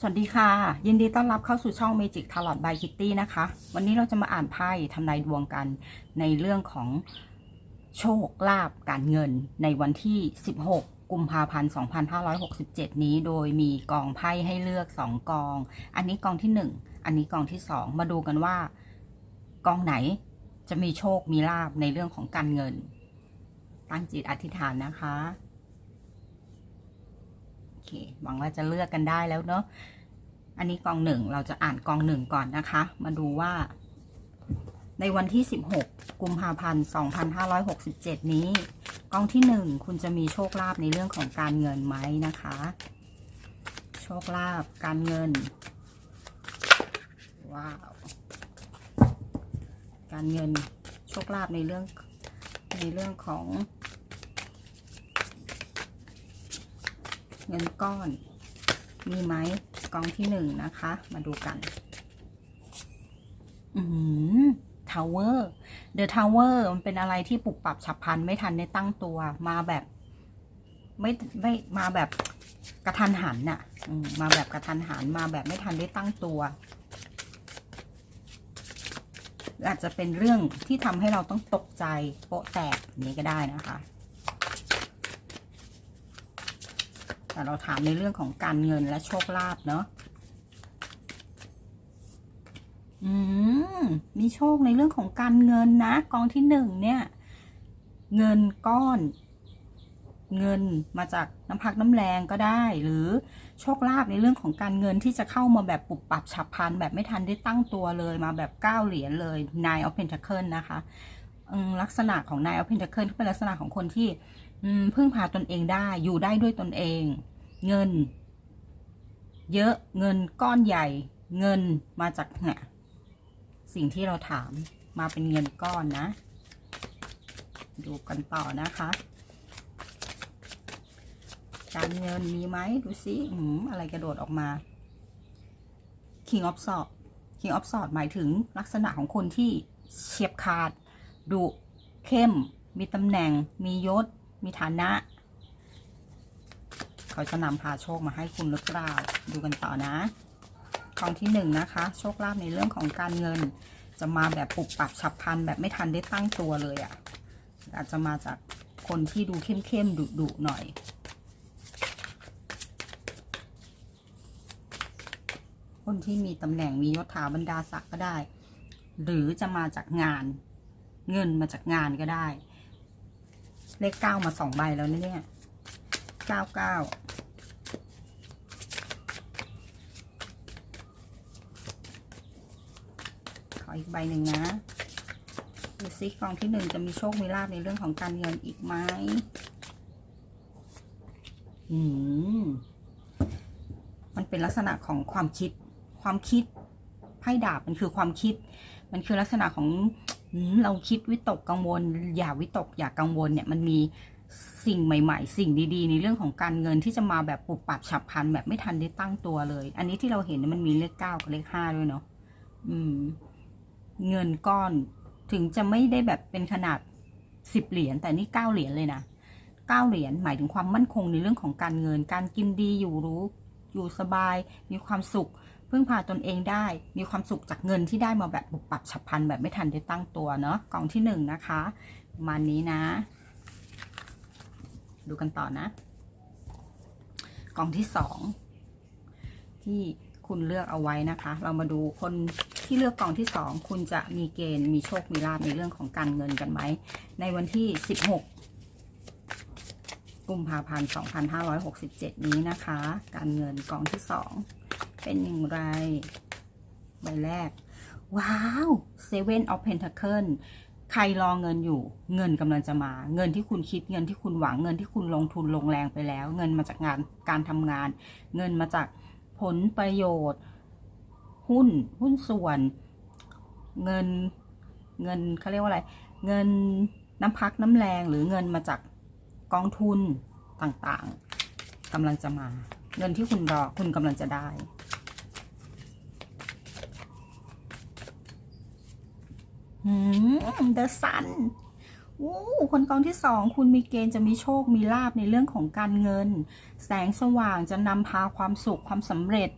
สวัสดีค่ะ ยินดีต้อนรับเข้าสู่ช่อง Magic Tarot by Kitty นะคะ วันนี้เราจะมาอ่านไพ่ทำนายดวงกันในเรื่องของโชคลาภการเงินในวันที่ 16 กุมภาพันธ์ 2567 นี้ โดยมีกองไพ่ให้เลือก 2 กอง อันนี้กองที่ 1 อันนี้กองที่ 2 มาดูกันว่า กองไหนจะมีโชคมีลาภในเรื่องของการเงิน ตั้งจิตอธิษฐานนะคะ เค หวังว่าจะเลือกกันได้แล้วเนาะ อันนี้กองหนึ่งเราจะอ่านกองหนึ่งก่อนนะคะ มาดูว่า ในวันที่ 16 กุมภาพันธ์ 2567 นี้ กองที่หนึ่งคุณจะมีโชคลาภในเรื่องของการเงินไหมนะคะ โชคลาภการเงิน ว้าว การเงินโชคลาภในเรื่องในเรื่องของ เงินก้อน มีไหมกองที่หนึ่งนะคะ มาดูกัน อืมทาวเวอร์เดอะทาวเวอร์มันเป็นอะไรที่ปรับปรับฉับพลันไม่ทันได้ตั้งตัว มาแบบ ไม่ไม่มาแบบกระทันหันน่ะมาแบบกระทันหันมาแบบไม่ทันได้ตั้งตัวอาจจะเป็นเรื่องที่ทำให้เราต้องตกใจโปะแตกอย่างนี้ก็ได้นะคะ แต่เราถามในเรื่องของการเงินและโชคลาภเนาะอืมมีโชคในเรื่องของการเงินนะ กองที่หนึ่งเนี่ย เงินก้อน เงินมาจากน้ำพักน้ำแรงก็ได้ หรือโชคลาภในเรื่องของการเงินที่จะเข้ามาแบบปุบปับฉับพลันแบบไม่ทันได้ตั้งตัวเลยมาแบบก้าเหรียญเลย Nine of Pentacle นะคะลักษณะของ Nine of Pentacle เป็นลักษณะของคนที่พึ่งพาตนเองได้อยู่ได้ด้วยตนเอง เงิน เยอะเงินก้อนใหญ่ เงินมาจากเนี่ยสิ่งที่เราถามมาเป็นเงินก้อนนะ ดูกันต่อนะคะ การเงินมีไหมดูสิอืมอะไรกระโดดออกมา King of s w o r d King of s w o r d หมายถึงลักษณะของคนที่เฉียบขาดดุเข้ม มีตำแหน่ง มียศ มีฐานะ เขาจะนำพาโชคมาให้คุณหรือเปล่าดูกันต่อนะกองที่หนึ่งนะคะ โชคลาภในเรื่องของการเงิน จะมาแบบปุบปับฉับพลันแบบไม่ทันได้ตั้งตัวเลยอะ่ะ อาจจะมาจากคนที่ดูเข้มๆดุๆหน่อยคนที่มีตำแหน่งมียศถาบรรดาศักดิ์ก็ได้ หรือจะมาจากงาน เงินมาจากงานก็ได้ เลขเก้ามาสองใบแล้วเนี่ยเก้าเก้า ออีกใบหนึ่งนะดูซิกองที่หนึ่งจะมีโชค มีลาภในเรื่องของการเงินอีกไหมอืม มันเป็นลักษณะของความคิด ความคิดไพ่ดาบมันคือความคิด มันคือลักษณะของเราคิดวิตกกังวล อย่าวิตกอย่ากังวลเนี่ยมันมีสิ่งใหม่ๆ สิ่งดีๆ ในเรื่องของการเงินที่จะมาแบบปุบปับฉับพลันแบบไม่ทันได้ตั้งตัวเลย อันนี้ที่เราเห็นมันมีเลขเก้ากับเลขห้าด้วยเนาะอืม เงินก้อนถึงจะไม่ได้แบบเป็นขนาดสิบเหรียญแต่นี่เก้าเหรียญเลยนะเก้าเหรียญหมายถึงความมั่นคงในเรื่องของการเงิน การกินดีอยู่รู้อยู่สบาย มีความสุขพึ่งพาตนเองได้ มีความสุขจากเงินที่ได้มาแบบบุบปับฉับพลันแบบไม่ทันได้ตั้งตัวเนาะกล่องที่หนึ่งนะคะประมาณนี้นะ ดูกันต่อนะ กล่องที่สองที่คุณเลือกเอาไว้นะคะ เรามาดูคน ที่เลือกกล่องที่สองคุณจะมีเกณฑ์มีโชค มีลาภในเรื่องของการเงินกันไหม ในวันที่ 16 กุมภาพันธ์2567 นี้นะคะ การเงินกล่องที่สองเป็นอย่างไร ใบแรก ว้าว Seven of Pentacle ใครรอเงินอยู่ เงินกำลังจะมา เงินที่คุณคิดเงินที่คุณหวังเงินที่คุณลงทุนลงแรงไปแล้ว เงินมาจากงานการทำงาน เงินมาจากผลประโยชน์ หุ้น หุ้นส่วน เงิน เงินเขาเรียกว่าอะไร เงินน้ำพักน้ำแรงหรือเงินมาจากกองทุนต่างๆกำลังจะมา เงินที่คุณรอคุณกำลังจะได้ อืม The Sun อู้คนกองที่สองคุณมีเกณฑ์จะมีโชคมีลาบในเรื่องของการเงิน แสงสว่างจะนำพาความสุขความสำเร็จ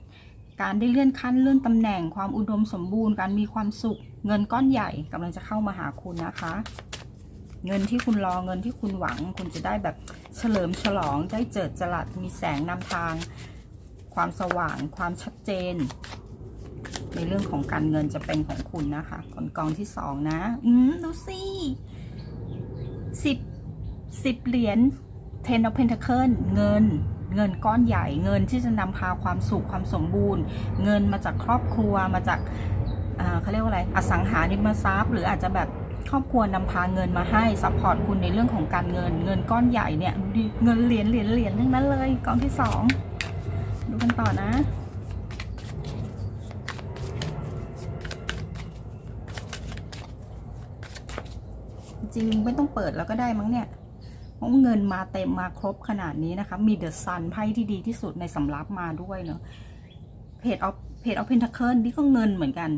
การได้เลื่อนขั้นเลื่อนตำแหน่งความอุดมสมบูรณ์การมีความสุข เงินก้อนใหญ่กำลังจะเข้ามาหาคุณนะคะ เงินที่คุณรอเงินที่คุณหวัง คุณจะได้แบบเฉลิมฉลองได้เจิดจรัสมีแสงนำทาง ความสว่าง ความชัดเจน ในเรื่องของการเงินจะเป็นของคุณนะคะกองกองที่สองนะ อืมดูสิสิบสิบเหรียญ Ten of Pentacle เงิน เงินก้อนใหญ่เงินที่จะนำพาความสุขความสมบูรณ์ เงินมาจากครอบครัวมาจากอ่าเขาเรียกว่าอะไรอสังหาริมทรัพย์ หรืออาจจะแบบครอบครัวนำพาเงินมาให้ซัพพอร์ตคุณในเรื่องของการเงิน เงินก้อนใหญ่เนี่ยดูดิเงินเหรียญเหรียญเหรียญทั้งนั้นเลยกองที่สองดูกันต่อนะจริงไม่ต้องเปิดแล้วก็ได้มั้งเนี่ย เพราะเงินมาเต็มมาครบขนาดนี้นะคะ มีเดอะซันไพ่ที่ดีที่สุดในสำรับมาด้วยเนาะเพจออฟเพจออฟเพนทัคเคิลนี่ก็เงินเหมือนกัน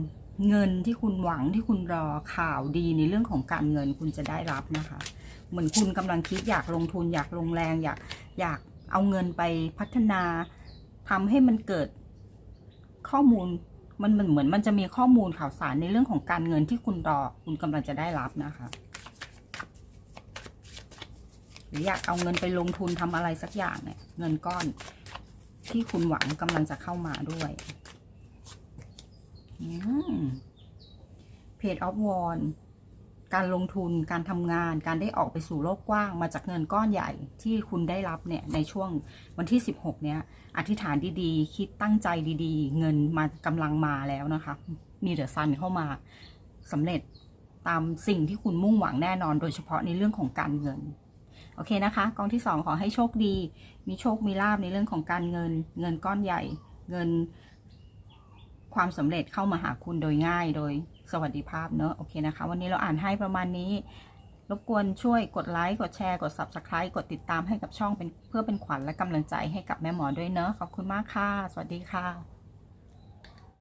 เงินที่คุณหวังที่คุณรอข่าวดีในเรื่องของการเงินคุณจะได้รับนะคะ เหมือนคุณกำลังคิดอยากลงทุนอยากลงแรงอยากอยากเอาเงินไปพัฒนาทำให้มันเกิดข้อมูลมันมันเหมือนมันจะมีข้อมูลข่าวสารในเรื่องของการเงินที่คุณรอคุณกำลังจะได้รับนะคะ หรืออยากเอาเงินไปลงทุนทำอะไรสักอย่างเนี่ย เงินก้อนที่คุณหวังกำลังจะเข้ามาด้วยเพจออฟวอนการลงทุนการทำงาน การได้ออกไปสู่โลกกว้าง มาจากเงินก้อนใหญ่ที่คุณได้รับเนี่ยในช่วงวันที่ 16 เนี้ย อธิษฐานดีๆ คิดตั้งใจดีๆ เงินมากำลังมาแล้วนะคะ มีเดอะซันเข้ามาสำเร็จตามสิ่งที่คุณมุ่งหวังแน่นอน โดยเฉพาะในเรื่องของการเงิน โอเคนะคะ กองที่ 2 ขอให้โชคดี มีโชคมีลาบในเรื่องของการเงิน เงินก้อนใหญ่ เงิน ความสำเร็จเข้ามาหาคุณโดยง่ายโดยสวัสดิภาพเนอะโอเคนะคะ วันนี้เราอ่านให้ประมาณนี้ รบกวนช่วยกดไลค์กดแชร์กด Subscribe กดติดตามให้กับช่องเป็นเพื่อเป็นขวัญและกำลังใจให้กับแม่หมอด้วยเนอะขอบคุณมากค่ะ สวัสดีค่ะ